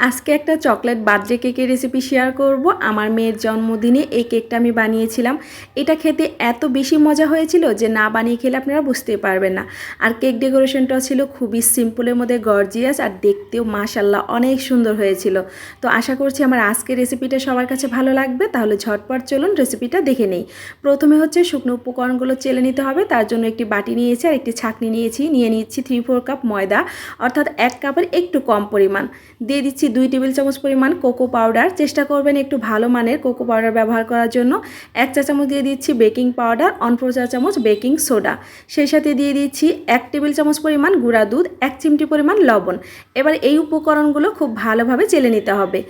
আজকে একটা chocolate birthday কেকের রেসিপি শেয়ার করব। আমার মেয়ের জন্মদিনে এই কেকটা আমি বানিয়েছিলাম। এটা খেতে এত বেশি মজা হয়েছিল যে না বানিয়ে খেলে আপনারা বুঝতেই পারবেন না। আর কেক ডেকোরেশনটাও ছিল খুবই সিম্পলের মধ্যে গর্জিয়াস আর দেখতেও মাশাল্লাহ অনেক সুন্দর হয়েছিল। তো আশা করছি আমার আজকের রেসিপিটা সবার কাছে ভালো লাগবে। তাহলে ঝটপট চলুন রেসিপিটা দেখে নেই। প্রথমে হচ্ছে শুকনো উপকরণগুলো চেলে নিতে হবে। তার জন্য একটি বাটি নিয়েছি আর একটি ছাঁকনি নিয়েছি। নিয়ে নিচ্ছি থ্রি ফোর কাপ ময়দা, অর্থাৎ এক কাপের একটু কম পরিমাণ। দিয়ে দিচ্ছি দুই টেবিল চামচ পরিমাণ কোকো পাউডার। চেষ্টা করবেন একটু ভালো মানের কোকো পাউডার ব্যবহার করার জন্য। এক চা চামচ দিয়ে দিচ্ছি বেকিং পাউডার অনফোর চা চামচ বেকিং সোডা। সেই সাথে দিয়ে দিচ্ছি এক টেবিল চামচ পরিমাণ গুঁড়া দুধ, এক চিমটি পরিমাণ লবণ। এবার এই উপকরণগুলো খুব ভালোভাবে চেলে নিতে হবে।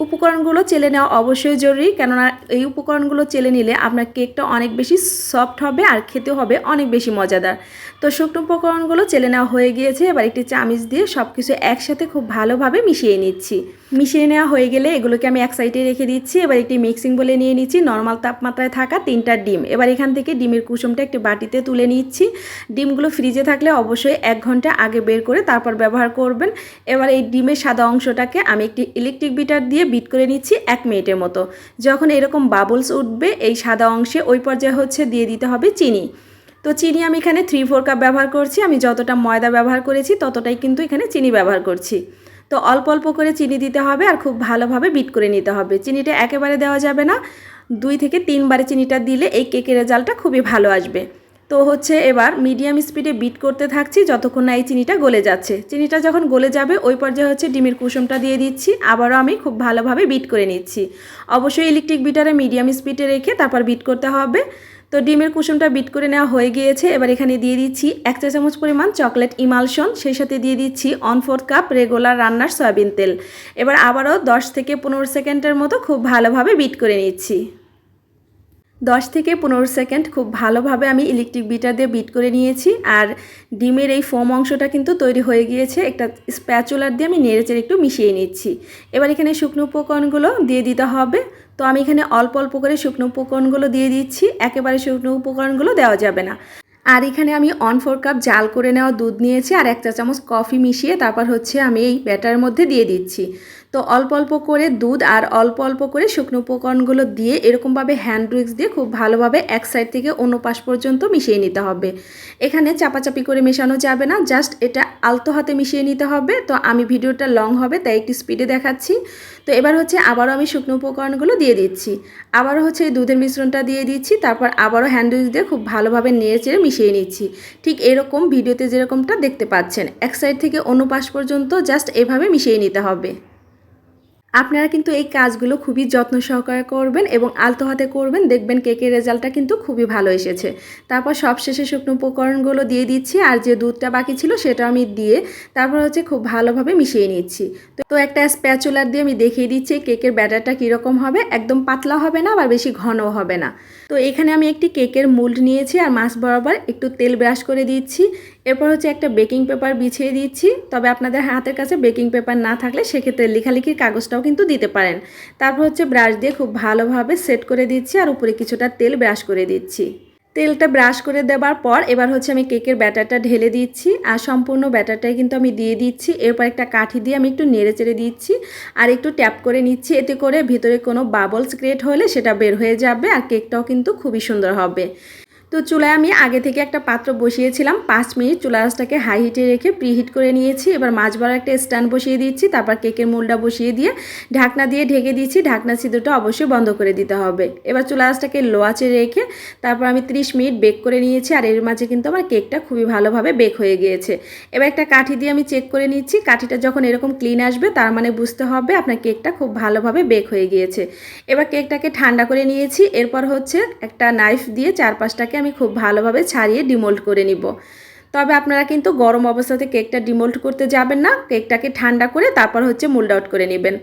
উপকরণগুলো চেলে নেওয়া অবশ্যই জরুরি, কেননা এই উপকরণগুলো চেলে নিলে আপনার কেকটা অনেক বেশি সফট হবে আর খেতে হবে অনেক বেশি মজাদার। তো শুকনো উপকরণগুলো চেলে নেওয়া হয়ে গিয়েছে, এবার একটি চামিচ দিয়ে সব কিছু একসাথে খুব ভালোভাবে মিশিয়ে নিচ্ছি। মিশিয়ে নেওয়া হয়ে গেলে এগুলোকে আমি এক সাইডে রেখে দিচ্ছি, এবার একটি মিক্সিং বলে নিয়ে নিচ্ছি, নর্মাল তাপমাত্রায় থাকা তিনটা ডিম। এবার এখান থেকে ডিমের কুসুমটা একটি বাটিতে তুলে নিচ্ছি। ডিমগুলো ফ্রিজে থাকলে অবশ্যই এক ঘণ্টা আগে বের করে তারপর ব্যবহার করবেন। এবার এই ডিমের সাদা অংশটাকে আমি একটি ইলেকট্রিক বিটার দিয়ে বিট করে নিচ্ছি এক মিনিটের মতো। যখন এরকম বাবলস উঠবে, এই সাদা অংশে ওই পর্যায়ে হচ্ছে দিয়ে দিতে হবে চিনি। তো চিনি আমি এখানে থ্রি ফোর কাপ ব্যবহার করছি। আমি যতটা ময়দা ব্যবহার করেছি, ততটাই কিন্তু এখানে চিনি ব্যবহার করছি। তো অল্প অল্প করে চিনি দিতে হবে আর খুব ভালোভাবে বিট করে নিতে হবে। চিনিটা একেবারে দেওয়া যাবে না। দুই থেকে তিনবারে চিনিটা দিলে এই কেকের রেজাল্টটা খুবই ভালো আসবে। তো হচ্ছে এবার মিডিয়াম স্পিডে বিট করতে থাকছি যতক্ষণ না এই চিনিটা গলে যাচ্ছে। চিনিটা যখন গলে যাবে ওই পর্যায়ে হচ্ছে ডিমের কুসুমটা দিয়ে দিচ্ছি, আবারও আমি খুব ভালোভাবে বিট করে নিচ্ছি। অবশ্যই ইলেকট্রিক বিটারে মিডিয়াম স্পিডে রেখে তারপর বিট করতে হবে। তো ডিমের কুসুমটা বিট করে নেওয়া হয়ে গিয়েছে, এবার এখানে দিয়ে দিচ্ছি এক চা চামচ পরিমাণ চকলেট ইমালশন, সেই সাথে দিয়ে দিচ্ছি অন ফোর্থ কাপ রেগুলার রান্নার সয়াবিন তেল। এবার আবারও দশ থেকে পনেরো সেকেন্ডের মতো খুব ভালোভাবে বিট করে নিচ্ছি। দশ থেকে পনেরো সেকেন্ড খুব ভালোভাবে আমি ইলেকট্রিক বিটার দিয়ে বিট করে নিয়েছি আর ডিমের এই ফোম অংশটা কিন্তু তৈরি হয়ে গিয়েছে। একটা স্প্যাচুলার দিয়ে আমি নেড়েচেড়ে একটু মিশিয়ে নিচ্ছি। এবার এখানে শুকনো উপকরণগুলো দিয়ে দিতে হবে। তো আমি এখানে অল্প অল্প করে শুকনো উপকরণগুলো দিয়ে দিচ্ছি। একেবারে শুকনো উপকরণগুলো দেওয়া যাবে না। আর এখানে আমি অন ফোর কাপ জাল করে নেওয়া দুধ নিয়েছি আর এক চা চামচ কফি মিশিয়ে তারপর হচ্ছে আমি এই ব্যাটারের মধ্যে দিয়ে দিচ্ছি। তো অল্প অল্প করে দুধ আর অল্প অল্প করে শুকনো উপকরণগুলো দিয়ে এরকমভাবে হ্যান্ড উইক্স দিয়ে খুব ভালোভাবে এক সাইড থেকে অন্য পাশ পর্যন্ত মিশিয়ে নিতে হবে। এখানে চাপাচাপি করে মেশানো যাবে না জাস্ট এটা আলতো হাতে মিশিয়ে নিতে হবে। তো আমি ভিডিওটা লং হবে, তাই একটু স্পিডে দেখাচ্ছি। তো এবার হচ্ছে আবারও আমি শুকনো উপকরণগুলো দিয়ে দিচ্ছি। আবারও হচ্ছে এই দুধের মিশ্রণটা দিয়ে দিচ্ছি, তারপর আবারও হ্যান্ড উইক্স দিয়ে খুব ভালোভাবে নেড়ে চেড়ে মিশিয়ে নিচ্ছি। ঠিক এরকম ভিডিওতে যেরকমটা দেখতে পাচ্ছেন, এক সাইড থেকে অন্য পাশ পর্যন্ত জাস্ট এভাবে মিশিয়ে নিতে হবে। আপনারা কিন্তু এই কাজগুলো খুবই যত্ন সহকারে করবেন এবং আলতো হাতে করবেন। দেখবেন কেকের রেজাল্টটা কিন্তু খুবই ভালো এসেছে। তারপর সবশেষে শুকনো উপকরণগুলো দিয়ে দিচ্ছি আর যে দুধটা বাকি ছিল সেটা আমি দিয়ে তারপর হচ্ছে খুব ভালোভাবে মিশিয়ে নিচ্ছি। তো একটা স্প্যাচুলার দিয়ে আমি দেখিয়ে দিচ্ছি কেকের ব্যাটারটা কীরকম হবে। একদম পাতলা হবে না আবার বেশি ঘনও হবে না। তো এখানে আমি একটি কেকের মোল্ড নিয়েছি আর মাছ বরাবর একটু তেল ব্রাশ করে দিচ্ছি। এরপর হচ্ছে একটা বেকিং পেপার বিছিয়ে দিচ্ছি। তবে আপনাদের হাতের কাছে বেকিং পেপার না থাকলে সেক্ষেত্রে লেখালেখির কাগজটাও কিন্তু দিতে পারেন। তারপর হচ্ছে ব্রাশ দিয়ে খুব ভালোভাবে সেট করে দিচ্ছি আর উপরে কিছুটা তেল ব্রাশ করে দিচ্ছি। তেলটা ব্রাশ করে দেওয়ার পর এবার হচ্ছে আমি কেকের ব্যাটারটা ঢেলে দিচ্ছি আর সম্পূর্ণ ব্যাটারটাই কিন্তু আমি দিয়ে দিচ্ছি। এরপর একটা কাঠি দিয়ে আমি একটু নেড়ে চেড়ে দিচ্ছি আর একটু ট্যাপ করে নিচ্ছি। এতে করে ভিতরে কোনো বাবলস ক্রিয়েট হলে সেটা বের হয়ে যাবে আর কেকটাও কিন্তু খুবই সুন্দর হবে। তো চুলায় আমি আগে থেকে একটা পাত্র বসিয়েছিলাম। পাঁচ মিনিট চুলা আঁচটাকে হাই হিটে রেখে প্রিহিট করে নিয়েছি। এবার মাছ বড় একটা স্ট্যান্ড বসিয়ে দিচ্ছি। তারপর কেকের মোলটা বসিয়ে দিয়ে ঢাকনা দিয়ে ঢেকে দিচ্ছি। ঢাকনা সিদ্ধটা অবশ্যই বন্ধ করে দিতে হবে। এবার চুলা আঁচটাকে লো আঁচে রেখে তারপর আমি 30 মিনিট বেক করে নিয়েছি। আর এর মাঝে কিন্তু আমার কেকটা খুবই ভালোভাবে বেক হয়ে গিয়েছে। এবার একটা কাঠি দিয়ে আমি চেক করে নিচ্ছি। কাঠিটা যখন এরকম ক্লিন আসবে, তার মানে বুঝতে হবে আপনার কেকটা খুব ভালোভাবে বেক হয়ে গিয়েছে। এবার কেকটাকে ঠান্ডা করে নিয়েছি। এরপর হচ্ছে একটা নাইফ দিয়ে চারপাশটাকে আমি খুব ভালোভাবে ছাড়িয়ে ডিমোল্ড করে নিব। তবে আপনারা কিন্তু গরম অবস্থাতে কেকটা ডিমোল্ড করতে যাবেন না, কেকটাকে ঠান্ডা করে তারপর হচ্ছে মোল্ড আউট করে নেবেন।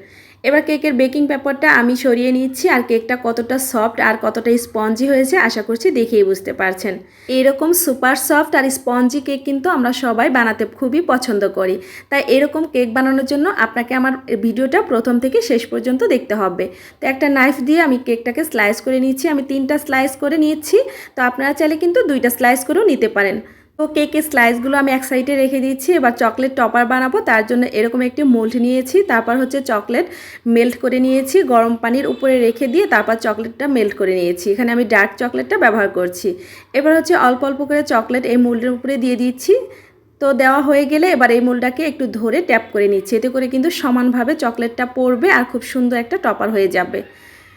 এবার কেকের বেকিং পেপারটা আমি সরিয়ে নিচ্ছি, আর কেকটা কতটা সফট আর কতটা স্পঞ্জি হয়েছে আশা করছি দেখেই বুঝতে পারছেন। এরকম সুপার সফট আর স্পঞ্জি কেক কিন্তু আমরা সবাই বানাতে খুবই পছন্দ করি। তাই এরকম কেক বানানোর জন্য আপনাকে আমার ভিডিওটা প্রথম থেকে শেষ পর্যন্ত দেখতে হবে। তো একটা নাইফ দিয়ে আমি কেকটাকে স্লাইস করে নিচ্ছি, আমি তিনটা স্লাইস করে নিয়েছি তো আপনারা চাইলে কিন্তু দুইটা স্লাইস করেও নিতে পারেন। তো কেকের স্লাইসগুলো আমি এক সাইডে রেখে দিচ্ছি এবার চকলেট টপার বানাবো। তার জন্য এরকম একটি মোল্ড নিয়েছি, তারপর হচ্ছে চকলেট মেল্ট করে নিয়েছি, গরম পানির উপরে রেখে দিয়ে তারপর চকলেটটা মেল্ট করে নিয়েছি। এখানে আমি ডার্ক চকলেটটা ব্যবহার করছি। এবার হচ্ছে অল্প অল্প করে চকলেট এই মোল্ডের উপরে দিয়ে দিচ্ছি। তো দেওয়া হয়ে গেলে এবার এই মোলটাকে একটু ধরে ট্যাপ করে নিচ্ছি। এতে করে কিন্তু সমানভাবে চকলেটটা পড়বে আর খুব সুন্দর একটা টপার হয়ে যাবে।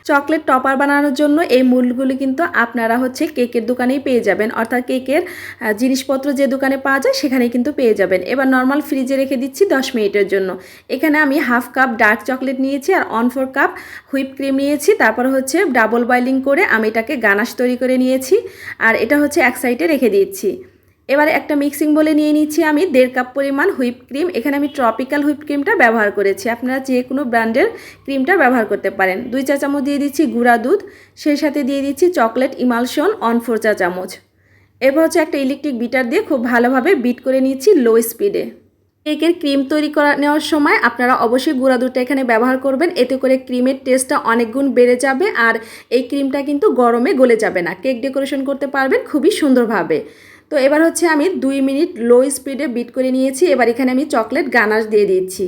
চকলেট টপার বানানোর জন্য এই মূলগুলি কিন্তু আপনারা হচ্ছে কেকের দোকানেই পেয়ে যাবেন। অর্থাৎ কেকের জিনিসপত্র যে দোকানে পাওয়া যায় সেখানেই কিন্তু পেয়ে যাবেন। এবার নর্মাল ফ্রিজে রেখে দিচ্ছি দশ মিনিটের জন্য। এখানে আমি হাফ কাপ ডার্ক চকলেট নিয়েছি আর one four cup whip cream নিয়েছি। তারপর হচ্ছে ডাবল বয়েলিং করে আমি এটাকে গানাশ তৈরি করে নিয়েছি। আর এটা হচ্ছে এক সাইডে রেখে দিয়েছি এবারে একটা মিক্সিং বলে নিয়ে নিচ্ছি আমি, দেড় কাপ পরিমাণ হুইপ ক্রিম এখানে আমি ট্রপিক্যাল হুইপ ক্রিমটা ব্যবহার করেছি। আপনারা যে কোনো ব্র্যান্ডের ক্রিমটা ব্যবহার করতে পারেন। দুই চা চামচ দিয়ে দিচ্ছি গুঁড়া দুধ, সেই সাথে দিয়ে দিচ্ছি চকলেট ইমালশন অন ফোর চা চামচ। এরপর হচ্ছে একটা ইলেকট্রিক বিটার দিয়ে খুব ভালোভাবে বিট করে নিচ্ছি লো স্পিডে কেকের ক্রিম তৈরি করা নেওয়ার সময় আপনারা অবশ্যই গুঁড়া দুধটা এখানে ব্যবহার করবেন। এতে করে ক্রিমের টেস্টটা অনেক গুণ বেড়ে যাবে আর এই ক্রিমটা কিন্তু গরমে গলে যাবে না। কেক ডেকোরেশন করতে পারবেন খুবই সুন্দরভাবে। তো এবার হচ্ছে আমি দুই মিনিট লো স্পিডে বিট করে নিয়েছি, এবার এখানে আমি চকলেট গানাশ দিয়ে দিচ্ছি।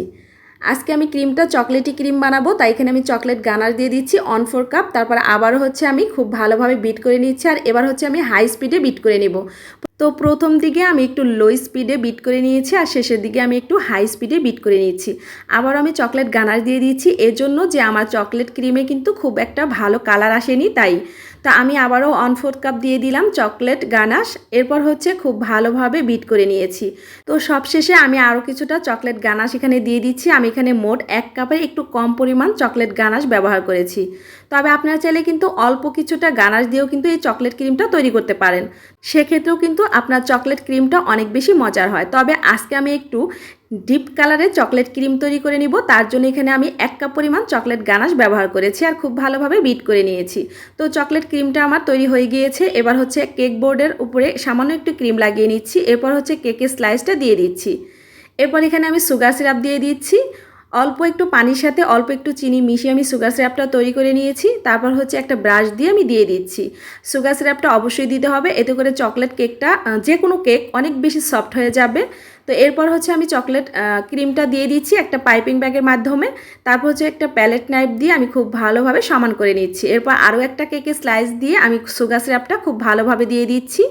আজকে আমি ক্রিমটা চকলেটি ক্রিম বানাবো, তাই এখানে আমি চকলেট গানার দিয়ে দিচ্ছি অন ফোর কাপ তারপর আবারও হচ্ছে আমি খুব ভালোভাবে বিট করে নিচ্ছি, আর এবার হচ্ছে আমি হাই স্পিডে বিট করে নেব। তো প্রথম দিকে আমি একটু লো স্পিডে বিট করে নিয়েছি, আর শেষের দিকে আমি একটু হাই স্পিডে বিট করে নিয়েছি। আবার আমি চকলেট গানার দিয়ে দিয়েছি এজন্য যে আমার চকলেট ক্রিমে কিন্তু খুব একটা ভালো কালার আসেনি, তাই তা আমি আবারও ওয়ান ফোর্থ কাপ দিয়ে দিলাম চকলেট গানাশ। এরপর হচ্ছে খুব ভালোভাবে বিট করে নিয়েছি। তো সবশেষে আমি আরও কিছুটা চকলেট গানাশ এখানে দিয়ে দিচ্ছি। আমি এখানে মোট এক কাপের একটু কম পরিমাণ চকলেট গানাশ ব্যবহার করেছি। তবে আপনারা চাইলে কিন্তু অল্প কিছুটা গানাশ দিয়েও কিন্তু এই চকলেট ক্রিমটা তৈরি করতে পারেন। সেক্ষেত্রেও কিন্তু আপনার চকলেট ক্রিমটা অনেক বেশি মজার হয়। তবে আজকে আমি একটু ডিপ কালারের চকলেট ক্রিম তৈরি করে নিব। তার জন্য এখানে আমি এক কাপ পরিমাণ চকলেট গানাশ ব্যবহার করেছি আর খুব ভালোভাবে বিট করে নিয়েছি। তো চকলেট ক্রিমটা আমার তৈরি হয়ে গিয়েছে। এবার হচ্ছে কেক বোর্ডের উপরে সামান্য একটু ক্রিম লাগিয়ে নিচ্ছি। এরপর হচ্ছে কেকের স্লাইসটা দিয়ে দিচ্ছি। এরপর এখানে আমি সুগার সিরাপ দিয়ে দিচ্ছি। অল্প একটু পানির সাথে অল্প একটু চিনি মিশিয়ে আমি সুগার সিরাপটা তৈরি করে নিয়েছি। তারপর হচ্ছে একটা ব্রাশ দিয়ে আমি দিয়ে দিচ্ছি। সুগার সিরাপটা অবশ্যই দিতে হবে। এতে করে চকলেট কেকটা যে কোনো কেক অনেক বেশি সফট হয়ে যাবে। তো এরপর হচ্ছে আমি চকলেট ক্রিমটা দিয়ে দিচ্ছি একটা পাইপিং ব্যাগের মাধ্যমে। তারপর হচ্ছে একটা প্যালেট নাইফ দিয়ে আমি খুব ভালোভাবে সমান করে নিচ্ছি। এরপর আরও একটা কেকের স্লাইস দিয়ে আমি সুগার সিরাপটা খুব ভালোভাবে দিয়ে দিচ্ছি।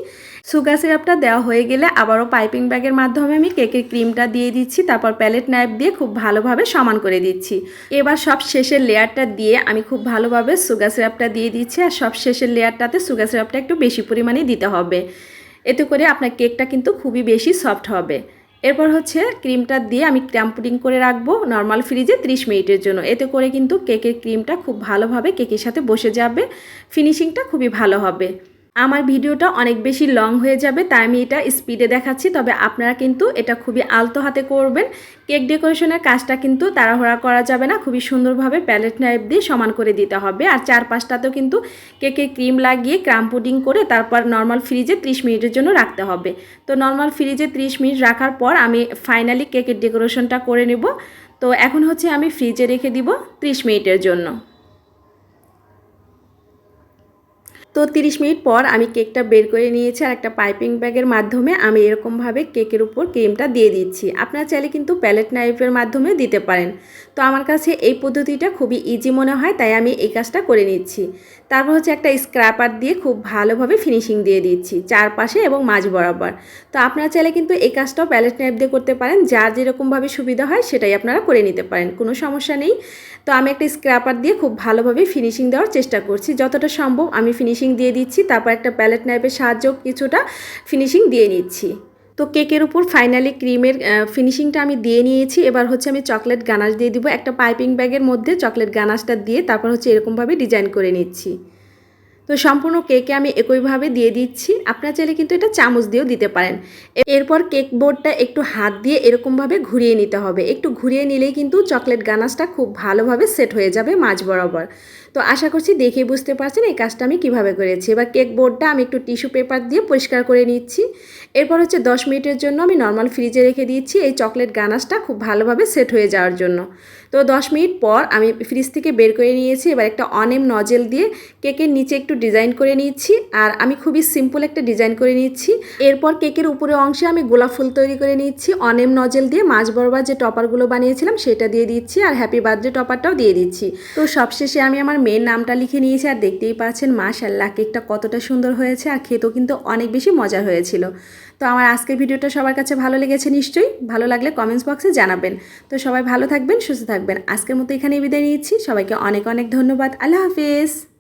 সুগার সিরাপটা দেওয়া হয়ে গেলে আবারও পাইপিং ব্যাগের মাধ্যমে আমি কেকের ক্রিমটা দিয়ে দিচ্ছি। তারপর প্যালেট নাইফ দিয়ে খুব ভালোভাবে সমান করে দিচ্ছি। এবার সব শেষের লেয়ারটা দিয়ে আমি খুব ভালোভাবে সুগার সিরাপটা দিয়ে দিচ্ছি আর সব শেষের লেয়ারটাতে সুগার সিরাপটা একটু বেশি পরিমাণে দিতে হবে। এতে করে আপনার কেকটা কিন্তু খুবই বেশি সফট হবে। এরপর হচ্ছে ক্রিমটা দিয়ে আমি ক্র্যাম পুডিং করে রাখব নর্মাল ফ্রিজে 30 মিনিটের জন্য। এতে করে কিন্তু কেকের ক্রিমটা খুব ভালোভাবে কেকের সাথে বসে যাবে। ফিনিশিংটা খুবই ভালো হবে। আমার ভিডিওটা অনেক বেশি লং হয়ে যাবে, তাই আমি এটা স্পিডে দেখাচ্ছি, তবে আপনারা কিন্তু এটা খুবই আলতো হাতে করবেন। কেক ডেকোরেশনের কাজটা কিন্তু তাড়াহুড়া করা যাবে না, খুবই সুন্দরভাবে প্যালেট নাইফ দিয়ে সমান করে দিতে হবে। আর চারপাশটাতেও কিন্তু কেকের ক্রিম লাগিয়ে ক্রাম পুডিং করে তারপর নর্মাল ফ্রিজে 30 মিনিটের জন্য রাখতে হবে। তো নর্মাল ফ্রিজে 30 মিনিট রাখার পর আমি ফাইনালি কেকের ডেকোরেশনটা করে নেব। তো এখন হচ্ছে আমি ফ্রিজে রেখে দিব 30 মিনিটের জন্য। তো 30 মিনিট পর আমি কেকটা বের করে নিয়েছি আর একটা পাইপিং ব্যাগের মাধ্যমে আমি এরকমভাবে কেকের উপর ক্রিমটা দিয়ে দিচ্ছি। আপনারা চাইলে কিন্তু প্যালেট নাইফের মাধ্যমে দিতে পারেন। তো আমার কাছে এই পদ্ধতিটা খুবই ইজি মনে হয়, তাই আমি এই কাজটা করে নিচ্ছি। তারপর হচ্ছে একটা স্ক্র্যাপার দিয়ে খুব ভালোভাবে ফিনিশিং দিয়ে দিচ্ছি, চারপাশে এবং মাঝ বরাবর। তো আপনারা চাইলে কিন্তু এই কাজটাও প্যালেট নাইফ দিয়ে করতে পারেন, যার যেরকমভাবে সুবিধা হয় সেটাই আপনারা করে নিতে পারেন, কোনো সমস্যা নেই। তো আমি একটা স্ক্র্যাপার দিয়ে খুব ভালোভাবে ফিনিশিং দেওয়ার চেষ্টা করছি, যতটা সম্ভব আমি ফিনিশিং দিয়ে দিচ্ছি, তারপর একটা প্যালেট নাইফের সাহায্যেও কিছুটা ফিনিশিং দিয়ে নিচ্ছি। তো কেকের উপর ফাইনালি ক্রিমের ফিনিশিংটা আমি দিয়ে নিয়েছি। এবার হচ্ছে আমি চকলেট গানাশ দিয়ে দিব। একটা পাইপিং ব্যাগের মধ্যে চকলেট গানাশটা দিয়ে তারপর হচ্ছে এরকমভাবে ডিজাইন করে নিচ্ছি। তো সম্পূর্ণ কেকে আমি একইভাবে দিয়ে দিচ্ছি। আপনারা চাইলে কিন্তু এটা চামচ দিয়েও দিতে পারেন। এরপর কেক বোর্ডটা একটু হাত দিয়ে এরকমভাবে ঘুরিয়ে নিতে হবে। একটু ঘুরিয়ে নিলেই কিন্তু চকলেট গানাশটা খুব ভালোভাবে সেট হয়ে যাবে মাঝ বরাবর। তো আশা করছি দেখে বুঝতে পারছেন এই কাজটা আমি কীভাবে করেছি। এবার কেক বোর্ডটা আমি একটু টিস্যু পেপার দিয়ে পরিষ্কার করে নিচ্ছি। এরপর হচ্ছে দশ মিনিটের জন্য আমি নর্মাল ফ্রিজে রেখে দিচ্ছি এই চকলেট গানাশটা খুব ভালোভাবে সেট হয়ে যাওয়ার জন্য। তো দশ মিনিট পর আমি ফ্রিজ থেকে বের করে নিয়েছি, এবার একটা অনেম নজেল দিয়ে কেকের নিচে একটু ডিজাইন করে নিচ্ছি আর আমি খুবই সিম্পল একটা ডিজাইন করে নিচ্ছি। এরপর কেকের উপরে অংশে আমি গোলাপ ফুল তৈরি করে নিচ্ছি, অনেম নজেল দিয়ে মাছ বরবার যে টপারগুলো বানিয়েছিলাম সেটা দিয়ে দিচ্ছি আর হ্যাপি বার্থডে টপারটাও দিয়ে দিচ্ছি। তো সবশেষে আমি আমার মেয়ের নামটা লিখে নিয়েছি আর দেখতেই পাচ্ছেন মাশাল্লাহ কেকটা কতটা সুন্দর হয়েছে আর খেতেও কিন্তু অনেক বেশি মজা হয়েছিল। তো আমার আজকের ভিডিওটা সবার কাছে ভালো লেগেছে নিশ্চয়ই, ভালো লাগলে কমেন্টস বক্সে জানাবেন। তো সবাই ভালো থাকবেন, সুস্থ থাকবেন। আজকের মতো এখানেই বিদায় নিচ্ছি। সবাইকে অনেক অনেক ধন্যবাদ। আল্লাহ হাফিজ।